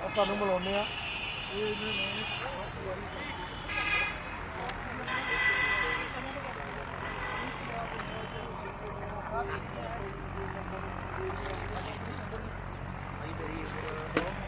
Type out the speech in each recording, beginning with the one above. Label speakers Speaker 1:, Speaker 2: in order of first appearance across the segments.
Speaker 1: ਆ ਤੁਹਾਨੂੰ ਮਿਲਾਉਂਦੇ ਆ। ਇਹ ਇਹਨਾਂ ਨੇ ਕੁੱਤੇ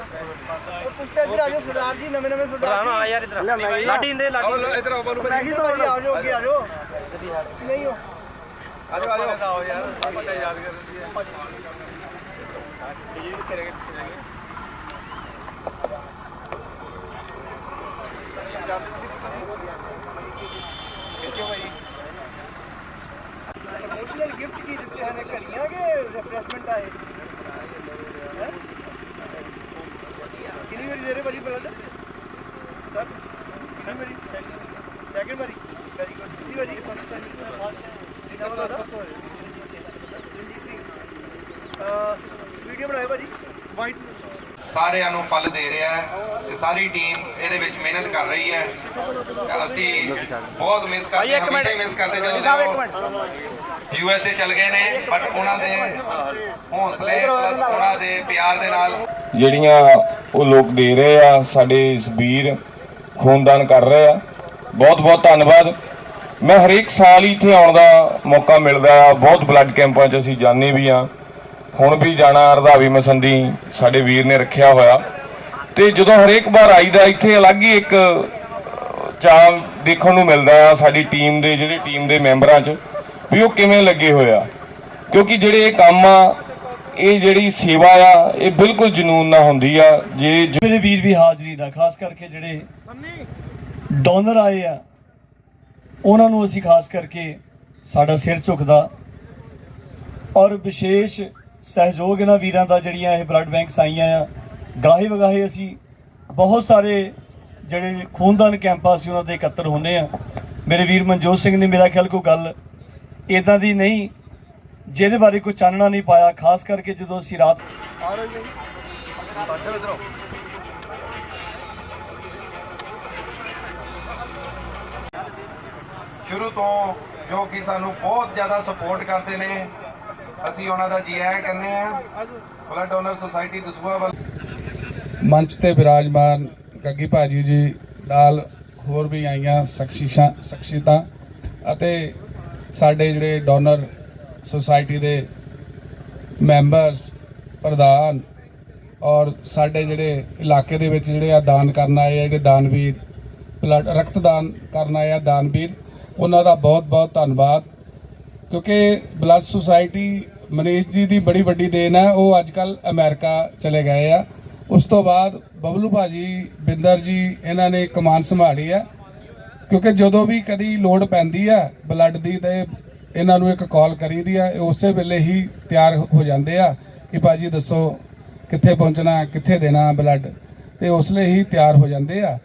Speaker 1: ਇੱਧਰ ਆ ਜਾਓ ਸਰਦਾਰ ਜੀ ਨਵੇਂ ਨਵੇਂ ਸਰਦਾਰ ਜੀ।
Speaker 2: ਆ ਯਾਰ ਇਧਰ ਲਾਡੀ ਦੇ ਲਾਡੀ।
Speaker 3: ਇਧਰ ਆਓ ਬਾਲੂ
Speaker 1: ਤਾਂ ਜੀ ਆ ਜਾਓ ਅੱਗੇ ਆ ਜਾਓ। ਨਹੀਂ ਹੋ।
Speaker 3: ਆ ਜਾਓ ਆ ਜਾਓ। ਯਾਰ ਆਪਾਂ ਤਾਂ ਯਾਦ ਕਰ ਦਿੰਦੀ ਹੈ
Speaker 1: ਪ੍ਰੋਮੋਸ਼ਨਲ ਗਿਫਟ ਕੀ ਦਿੱਤੇ ਹਨ ਘੜੀਆਂ ਕਿ ਰਿਫਰੈਸ਼ਮੈਂਟ ਆਏ ਹੈਂ? ਕਿੰਨੀ ਵਾਰੀ ਦੇ ਰਹੇ ਭਾਜੀ ਬਲੱਡ ਸਰ ਕਿੰਨੀ ਵਾਰੀ ਸੈਕਿੰਡ ਵਾਰੀ ਵੈਰੀ ਗੁੱਡ ਕਿੰਨੀ ਵਾਰੀ ਫਸਟ ਵਾਰੀ ਕਿੰਨਾ ਵਾਲਾ ਦਿਲਜੀਤ ਸਿੰਘ ਵੀਡੀਓ ਬਣਾਏ ਭਾਜੀ। ਵਾਈਟ
Speaker 4: ਸਾਰਿਆਂ ਨੂੰ ਫਲ ਦੇ ਰਿਹਾ ਹੈ ਤੇ ਸਾਰੀ ਟੀਮ ਇਹਦੇ ਵਿੱਚ ਮਿਹਨਤ ਕਰ ਰਹੀ ਹੈ। ਅਸੀਂ ਬਹੁਤ ਮਿਸ ਕਰਦੇ ਹਾਂ ਹਮੇਸ਼ਾ ਹੀ ਮਿਸ ਕਰਦੇ ਜਦੋਂ ਯੂ ਐਸ ਏ ਚਲ ਗਏ ਨੇ ਬਟ ਉਹਨਾਂ ਦੇ ਹੌਸਲੇ ਪਲੱਸ ਉਹਨਾਂ ਦੇ ਪਿਆਰ ਦੇ ਨਾਲ।
Speaker 5: ਜਿਹੜੀਆਂ ਉਹ ਲੋਕ ਦੇ ਰਹੇ ਆ ਸਾਡੇ ਇਸ ਵੀਰ ਖੂਨਦਾਨ ਕਰ ਰਹੇ ਆ। ਬਹੁਤ ਬਹੁਤ ਧੰਨਵਾਦ। ਮੈਂ ਹਰੇਕ ਸਾਲ ਹੀ ਇੱਥੇ ਆਉਣ ਦਾ ਮੌਕਾ ਮਿਲਦਾ ਆ। ਬਹੁਤ ਬਲੱਡ ਕੈਂਪਾਂ 'ਚ ਅਸੀਂ ਜਾਂਦੇ ਵੀ ਆ। ਹੁਣ ਵੀ ਜਾਣਾ ਰਧਾਵੀ ਮਸੰਦੀ ਸਾਡੇ ਵੀਰ ਨੇ ਰੱਖਿਆ ਹੋਇਆ। ਤੇ ਜਦੋਂ ਹਰੇਕ ਵਾਰ ਆਈਦਾ, ਇੱਥੇ ਅਲੱਗ ਹੀ ਇੱਕ ਚਾਲ ਦੇਖਣ ਨੂੰ ਮਿਲਦਾ ਆ ਸਾਡੀ ਟੀਮ ਦੇ, ਜਿਹੜੇ ਟੀਮ ਦੇ ਮੈਂਬਰਾਂ 'ਚ, ਵੀ ਉਹ ਕਿਵੇਂ ਲੱਗੇ ਹੋਇਆ ਕਿਉਂਕਿ ਜਿਹੜੇ ਇਹ ਕੰਮ ਆ, ਇਹ ਜਿਹੜੀ ਸੇਵਾ ਆ, ਇਹ ਬਿਲਕੁਲ ਜਨੂਨ ਨਾਲ ਹੁੰਦੀ ਆ। ਜੇ
Speaker 6: ਮੇਰੇ ਵੀਰ ਵੀ ਹਾਜ਼ਰੀ ਦਾ, ਖਾਸ ਕਰਕੇ ਜਿਹੜੇ ਡੋਨਰ ਆਏ ਆ, ਉਹਨਾਂ ਨੂੰ ਅਸੀਂ ਖਾਸ ਕਰਕੇ ਸਾਡਾ ਸਿਰ ਝੁਕਦਾ। ਔਰ ਵਿਸ਼ੇਸ਼ ਸਹਿਯੋਗ ਇਹਨਾਂ ਵੀਰਾਂ ਦਾ ਜਿਹੜੀਆਂ ਇਹ ਬਲੱਡ ਬੈਂਕਸ ਆਈਆਂ ਆ, ਗਾਹੇ ਵਗਾਹੇ ਅਸੀਂ ਬਹੁਤ ਸਾਰੇ ਜਿਹੜੇ ਖੂਨਦਾਨ ਕੈਂਪਾਂ ਸੀ ਉਹਨਾਂ ਦੇ ਇਕੱਤਰ ਹੁੰਨੇ ਆ। ਮੇਰੇ ਵੀਰ ਮਨਜੋਤ ਸਿੰਘ ਨੇ ਮੇਰਾ ਖਿਆਲ ਕੋਈ ਗੱਲ ਇਦਾਂ ਦੀ ਨਹੀਂ, ਜਿਹਦੇ ਬਾਰੇ ਕੋਈ ਚਾਨਣਾ ਨਹੀਂ ਪਾਇਆ, ਖਾਸ ਕਰਕੇ ਜਦੋਂ ਅਸੀਂ ਰਾਤ
Speaker 4: ਸ਼ੁਰੂ ਤੋਂ ਜੋ ਕਿ ਸਾਨੂੰ ਬਹੁਤ ਜ਼ਿਆਦਾ ਸਪੋਰਟ ਕਰਦੇ ਨੇ ਅਸੀਂ ਉਹਨਾਂ ਦਾ ਜੀ ਆਇਆਂ ਕਹਿੰਦੇ ਆ ਬਲੱਡ ਡੋਨਰ ਸੁਸਾਇਟੀ ਦਸੂਹਾ ਵੱਲ।
Speaker 7: ਮੰਚ ਤੇ ਵਿਰਾਜਮਾਨ ਗੱਗੀ ਭਾਜੀ ਜੀ ਨਾਲ ਹੋਰ ਵੀ ਆਈਆਂ ਸ਼ਖਸੀਸ਼ਾਂ ਸ਼ਖਸੀਅਤਾਂ ਅਤੇ ਸਾਡੇ ਜਿਹੜੇ ਡੋਨਰ ਸੁਸਾਇਟੀ ਦੇ ਮੈਂਬਰਸ ਪ੍ਰਧਾਨ ਔਰ ਸਾਡੇ ਜਿਹੜੇ ਇਲਾਕੇ ਦੇ ਵਿੱਚ ਜਿਹੜੇ ਆ ਦਾਨ ਕਰਨ ਆਏ ਆ, ਜਿਹੜੇ ਦਾਨਵੀਰ ਬਲੱਡ ਰਕਤਦਾਨ ਕਰਨ ਆਏ ਆ ਦਾਨਵੀਰ, ਉਹਨਾਂ ਦਾ ਬਹੁਤ ਬਹੁਤ ਧੰਨਵਾਦ। ਕਿਉਂਕਿ ਬਲੱਸ ਸੁਸਾਇਟੀ ਮਨੀਸ਼ ਜੀ ਦੀ ਬੜੀ ਵੱਡੀ ਦੇਣ ਹੈ, ਉਹ ਅੱਜ ਕੱਲ ਅਮਰੀਕਾ ਚਲੇ ਗਏ ਆ। ਉਸ ਤੋਂ ਬਾਅਦ ਬਬਲੂ ਭਾਜੀ ਬਿੰਦਰ ਜੀ, ਇਹਨਾਂ ਨੇ ਕਮਾਨ ਸੰਭਾਲੀ ਆ ਕਿਉਂਕਿ ਜਦੋਂ ਵੀ ਕਦੀ ਲੋੜ ਪੈਂਦੀ ਆ ਬਲੱਡ ਦੀ ਤੇ ਇਹਨਾਂ ਨੂੰ ਇੱਕ ਕਾਲ ਕਰੀਦੀ ਆ ਇਹ ਉਸੇ ਵੇਲੇ ਹੀ ਤਿਆਰ ਹੋ ਜਾਂਦੇ ਆ ਕਿ ਭਾਜੀ ਦੱਸੋ ਕਿੱਥੇ ਪਹੁੰਚਣਾ, ਕਿੱਥੇ ਦੇਣਾ ਬਲੱਡ। ਤੇ ਉਸ ਲਈ ਹੀ ਤਿਆਰ ਹੋ ਜਾਂਦੇ ਆ।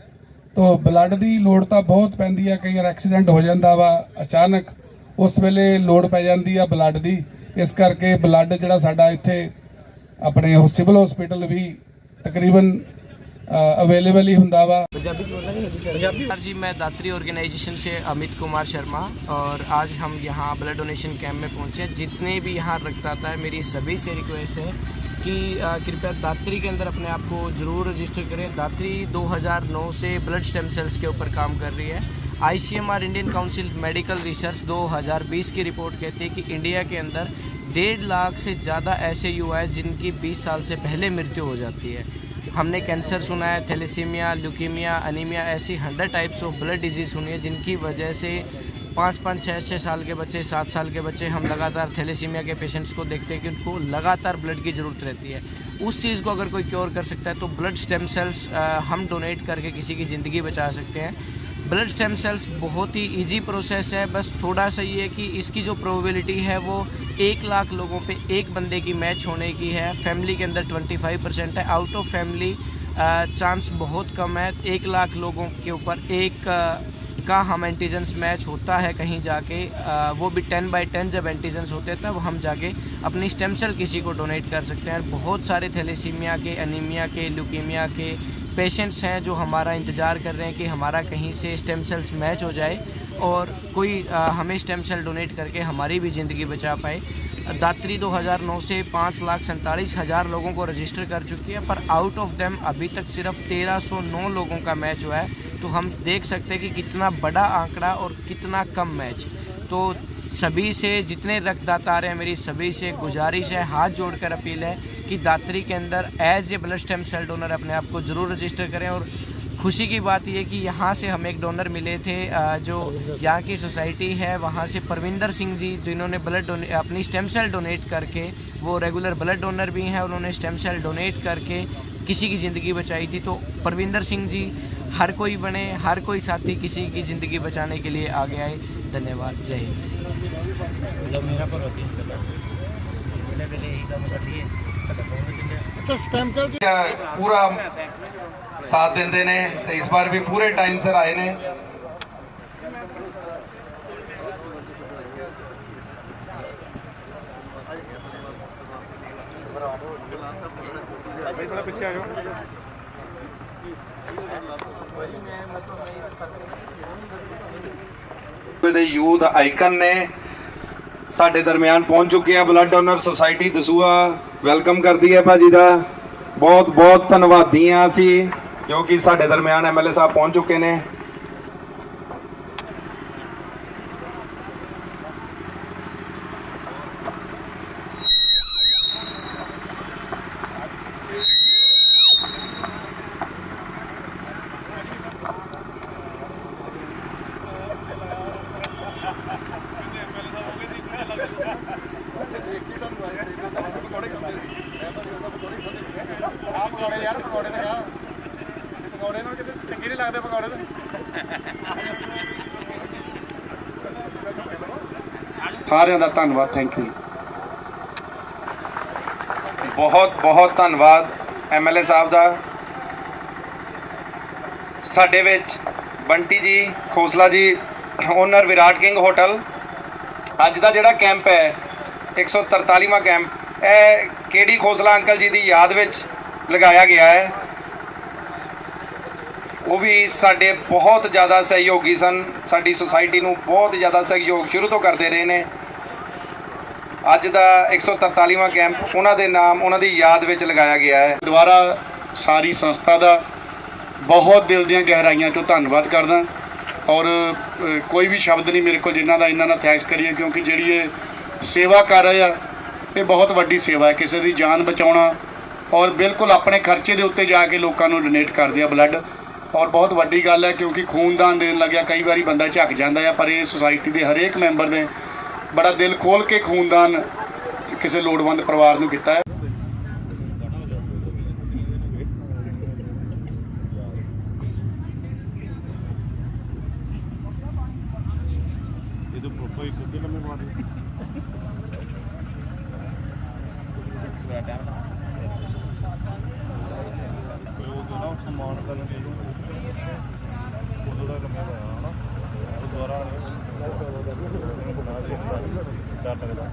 Speaker 7: ਤੋ ਬਲੱਡ ਦੀ ਲੋੜ ਤਾਂ ਬਹੁਤ ਪੈਂਦੀ ਆ ਕਈ ਵਾਰ ਐਕਸੀਡੈਂਟ ਹੋ ਜਾਂਦਾ ਵਾ, ਅਚਾਨਕ ਉਸ ਵੇਲੇ ਲੋੜ ਪੈ ਜਾਂਦੀ ਆ ਬਲੱਡ ਦੀ ਇਸ ਕਰਕੇ ਬਲੱਡ ਜਿਹੜਾ ਸਾਡਾ ਇੱਥੇ ਆਪਣੇ ਸਿਵਲ ਹਸਪੀਟਲ ਵੀ ਤਕਰੀਬਨ ਅਵੇਲੇਬਲ ਹੀ ਹੁੰਦਾ ਵਾ
Speaker 2: सर जी मैं दात्री ऑर्गेनाइजेशन से अमित कुमार शर्मा और आज हम यहाँ ब्लड डोनेशन कैंप में पहुँचे जितने भी यहाँ रक्तदाता है मेरी सभी से रिक्वेस्ट है कि अ, कृपया दात्री के अंदर अपने आप को ज़रूर रजिस्टर करें दात्री 2009 से ब्लड स्टेम सेल्स के ऊपर काम कर रही है ICMR Indian council medical research 2020 की रिपोर्ट कहती है कि इंडिया के अंदर डेढ़ लाख से ज़्यादा ऐसे युवा हैं जिनकी 20 साल से पहले मृत्यु हो जाती है। हमने कैंसर सुना है, थैलेसीमिया, ल्यूकीमिया अनीमिया ऐसी hundred types of blood diseases सुनी है जिनकी वजह से पाँच पाँच छः छः साल के बच्चे, सात साल के बच्चे हम लगातार थैलेसीमिया के पेशेंट्स को देखते हैं कि उनको लगातार ब्लड की ज़रूरत रहती है। उस चीज़ को अगर कोई क्योर कर सकता है तो ब्लड स्टेम सेल्स हम डोनेट करके किसी की ज़िंदगी बचा सकते हैं। ब्लड स्टेम सेल्स बहुत ही इजी प्रोसेस है। बस थोड़ा सा ये कि इसकी जो प्रोबेबिलिटी है वो एक लाख लोगों पे एक बंदे की मैच होने की है। फैमिली के अंदर 25 परसेंट है। आउट ऑफ़ फैमिली चांस बहुत कम है। एक लाख लोगों के ऊपर एक का हम एंटीजेंस मैच होता है कहीं जाके। अ, वो भी टेन बाई टेन जब एंटीजेंस होते हैं तब हम जाके अपनी स्टेम सेल किसी को डोनेट कर सकते हैं। बहुत सारे थैलेसीमिया के एनीमिया के ल्यूकीमिया के पेशेंट्स हैं जो हमारा इंतज़ार कर रहे हैं कि हमारा कहीं से स्टेम सेल्स मैच हो जाए और कोई हमें स्टेम सेल डोनेट करके हमारी भी ज़िंदगी बचा पाए। दात्री 2009 से पाँच लाख सैंतालीस हज़ार लोगों को रजिस्टर कर चुकी है, पर आउट ऑफ़ देम अभी तक सिर्फ़ 1309 लोगों का मैच हुआ है। तो हम देख सकते हैं कि कितना बड़ा आंकड़ा और कितना कम मैच तो सभी से जितने रक्तदाता आ रहे हैं, मेरी सभी से गुजारिश है, हाथ जोड़कर अपील है कि दात्री के अंदर as a blood stem cell donor अपने आप को ज़रूर रजिस्टर करें और खुशी की बात यह कि यहाँ से हमें एक डोनर मिले थे जो यहाँ की सोसाइटी है, वहाँ से परविंदर सिंह जी, जिन्होंने ब्लड डोने अपनी स्टेम सेल डोनेट करके, वो रेगुलर ब्लड डोनर भी हैं, उन्होंने स्टेम सेल डोनेट करके किसी की ज़िंदगी बचाई थी। तो परविंदर सिंह जी, हर कोई बने, हर कोई साथी किसी की ज़िंदगी बचाने के लिए आगे आए। धन्यवाद। जय हिंद।
Speaker 4: ਪੂਰਾ ਸਾਥ ਦਿੰਦੇ ਨੇ ਤੇ ਇਸ ਵਾਰ ਵੀ ਪੂਰੇ ਟਾਈਮ ਸਿਰ ਆਏ ਨੇ।
Speaker 3: ਥੋੜਾ ਪਿੱਛੇ ਆ ਜਾਓ
Speaker 4: ਦੇ ਯੂਥ ਆਈਕਨ ਨੇ ਸਾਡੇ ਦਰਮਿਆਨ ਪਹੁੰਚ ਚੁੱਕੇ ਆ blood donor society Dasuya welcome ਕਰਦੀ ਹੈ ਭਾਜੀ ਦਾ। ਬਹੁਤ ਬਹੁਤ ਧੰਨਵਾਦੀ ਆ ਅਸੀਂ ਜੋ ਕਿ ਸਾਡੇ ਦਰਮਿਆਨ ਐਮਐਲਏ ਸਾਹਿਬ ਪਹੁੰਚ ਚੁੱਕੇ ਨੇ।
Speaker 3: ਪਕੌੜੇ ਯਾਰ, ਪਕੌੜੇ ਤੇ ਖਾ ਪਕੌੜੇ ਨਾਲ ਕਿਤੇ ਚੰਗੇ ਨਹੀਂ ਲੱਗਦੇ ਪਕੌੜੇ ਤੇ।
Speaker 4: ਸਾਰਿਆਂ ਦਾ ਧੰਨਵਾਦ ਥੈਂਕ ਯੂ ਬਹੁਤ ਬਹੁਤ ਧੰਨਵਾਦ ਐਮਐਲਏ ਸਾਹਿਬ ਦਾ। ਸਾਡੇ ਵਿੱਚ ਬੰਟੀ ਜੀ, ਖੋਸਲਾ ਜੀ ਓਨਰ ਵਿਰਾਟ ਕਿੰਗ ਹੋਟਲ। ਅੱਜ ਦਾ ਜਿਹੜਾ ਕੈਂਪ ਹੈ 143ਵਾਂ ਕੈਂਪ ਇਹ ਕੇਡੀ ਖੋਸਲਾ ਅੰਕਲ ਜੀ ਦੀ ਯਾਦ ਵਿੱਚ? ਲਗਾਇਆ ਗਿਆ ਹੈ। ਉਹ ਵੀ ਸਾਡੇ ਬਹੁਤ ਜ਼ਿਆਦਾ ਸਹਿਯੋਗੀ ਸਨ। ਸਾਡੀ ਸੁਸਾਇਟੀ ਨੂੰ ਬਹੁਤ ਜ਼ਿਆਦਾ ਸਹਿਯੋਗ ਸ਼ੁਰੂ ਤੋਂ ਕਰਦੇ ਰਹੇ ਨੇ। ਅੱਜ ਦਾ 143ਵਾਂ ਕੈਂਪ ਉਹਨਾਂ ਦੇ ਨਾਮ, ਉਹਨਾਂ ਦੀ ਯਾਦ ਵਿੱਚ ਲਗਾਇਆ ਗਿਆ ਹੈ।
Speaker 8: ਦੁਆਰਾ ਸਾਰੀ ਸੰਸਥਾ ਦਾ ਬਹੁਤ ਦਿਲ ਦੀਆਂ ਗਹਿਰਾਈਆਂ ਤੋਂ ਧੰਨਵਾਦ ਕਰਦਾ। ਔਰ ਕੋਈ ਵੀ ਸ਼ਬਦ ਨਹੀਂ ਮੇਰੇ ਕੋਲ ਜਿਨ੍ਹਾਂ ਦਾ ਇਹਨਾਂ ਨਾਲ ਥੈਂਕਸ ਕਰੀਏ, ਕਿਉਂਕਿ ਜਿਹੜੀ ਇਹ ਸੇਵਾ ਕਰ ਰਹੇ ਆ, ਇਹ ਬਹੁਤ ਵੱਡੀ ਸੇਵਾ ਹੈ। ਕਿਸੇ ਦੀ ਜਾਨ ਬਚਾਉਣਾ ਔਰ ਬਿਲਕੁਲ ਆਪਣੇ ਖਰਚੇ ਦੇ ਉੱਤੇ ਜਾ ਕੇ ਲੋਕਾਂ ਨੂੰ ਡੋਨੇਟ ਕਰਦੇ ਆ ਬਲੱਡ ਔਰ ਬਹੁਤ ਵੱਡੀ ਗੱਲ ਹੈ ਕਿਉਂਕਿ ਖੂਨਦਾਨ ਦੇਣ ਲੱਗਿਆ, ਕਈ ਵਾਰੀ ਬੰਦਾ ਝੱਕ ਜਾਂਦਾ ਆ, ਪਰ ਇਹ ਸੁਸਾਇਟੀ ਦੇ ਹਰੇਕ ਮੈਂਬਰ ਨੇ ਬੜਾ ਦਿਲ ਖੋਲ ਕੇ ਖੂਨਦਾਨ ਕਿਸੇ ਲੋੜਵੰਦ ਪਰਿਵਾਰ ਨੂੰ ਕੀਤਾ ਹੈ
Speaker 3: ਸਨਮਾਨ ਕਰਨ ਦੇ ਉਦੋਂ ਦਾ ਕੰਮ ਹੋਇਆ ਹਨਾ ਉਹ ਦੁਆਰਾ ਬਣਾ ਦੇ ਡਰ ਲੱਗਦਾ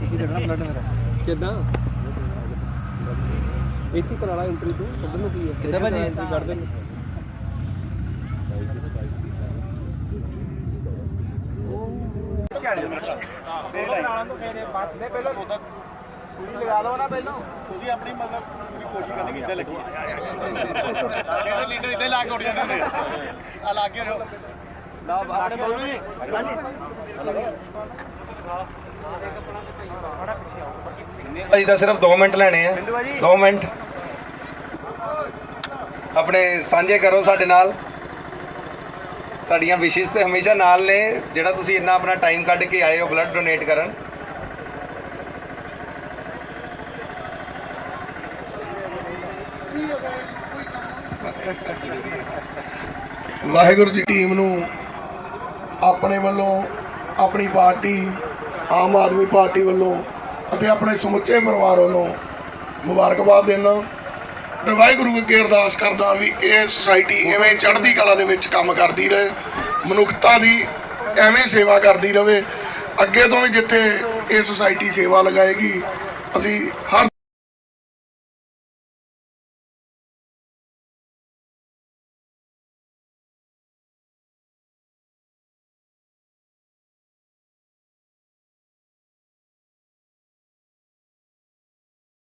Speaker 3: ਕੀ ਦੇਣਾ ਬਲੱਡ ਮੇਰਾ
Speaker 2: ਕਿੱਦਾਂ? ਇੱਥੇ ਕਰਾ ਲਾ ਐਂਟਰੀ ਤੂੰ ਕੱਢਣ ਨੂੰ ਕੀ ਹੈ?
Speaker 1: ਕਿੱਦਾਂ ਭਾਜੀ?
Speaker 2: ਕੱਢ ਦੇ
Speaker 3: ਸੂਈ ਲਗਾ ਲਓ ਨਾ ਪਹਿਲਾਂ ਤੁਸੀਂ ਆਪਣੀ ਮਤਲਬ ਪੂਰੀ ਕੋਸ਼ਿਸ਼ ਕਰਨੀ ਕਿ ਇੱਦਾਂ ਲੱਗੀ। ਕਹਿੰਦੇ ਲੀਡਰ ਇੱਦਾਂ ਲਾ ਕੇ ਉੱਡ ਜਾਂਦੇ ਨੇ ਆ ਲਾ ਕੇ ਰਹੋ
Speaker 1: ਆਪਣੇ ਬੋਲੂ ਜੀ
Speaker 4: ਭਾਜੀ ਦਾ ਸਿਰਫ 2 ਮਿੰਟ ਲੈਣੇ ਆ। 2 ਮਿੰਟ। ਆਪਣੇ ਸਾਂਝੇ ਕਰੋ ਸਾਡੇ ਨਾਲ। ਤੁਹਾਡੀਆਂ ਵਿਸ਼ੇਸ ਤੇ ਹਮੇਸ਼ਾ ਨਾਲ ਨੇ ਜਿਹੜਾ ਤੁਸੀਂ ਇੰਨਾ ਆਪਣਾ ਟਾਈਮ ਕੱਢ ਕੇ ਆਏ ਹੋ ਬਲੱਡ ਡੋਨੇਟ ਕਰਨ।
Speaker 9: ਵਾਹਿਗੁਰੂ ਜੀ ਟੀਮ ਨੂੰ ਆਪਣੇ ਵੱਲੋਂ ਆਪਣੀ ਪਾਰਟੀ ਆਮ ਆਦਮੀ ਪਾਰਟੀ ਵੱਲੋਂ ਅਤੇ ਆਪਣੇ ਸਮੁੱਚੇ ਪਰਿਵਾਰ ਵੱਲੋਂ ਮੁਬਾਰਕਬਾਦ ਦੇਣਾ। ਤੇ ਵਾਹਿਗੁਰੂ ਅੱਗੇ ਅਰਦਾਸ ਕਰਦਾ ਵੀ ਇਹ ਸੁਸਾਇਟੀ ਐਵੇਂ ਚੜ੍ਹਦੀ ਕਲਾ ਦੇ ਵਿੱਚ ਕੰਮ ਕਰਦੀ ਰਹੇ, ਮਨੁੱਖਤਾ ਦੀ ਐਵੇਂ ਸੇਵਾ ਕਰਦੀ ਰਹੇ। ਅੱਗੇ ਤੋਂ ਵੀ ਜਿੱਥੇ ਇਹ ਸੁਸਾਇਟੀ ਸੇਵਾ ਲਗਾਏਗੀ, ਅਸੀਂ ਹਰ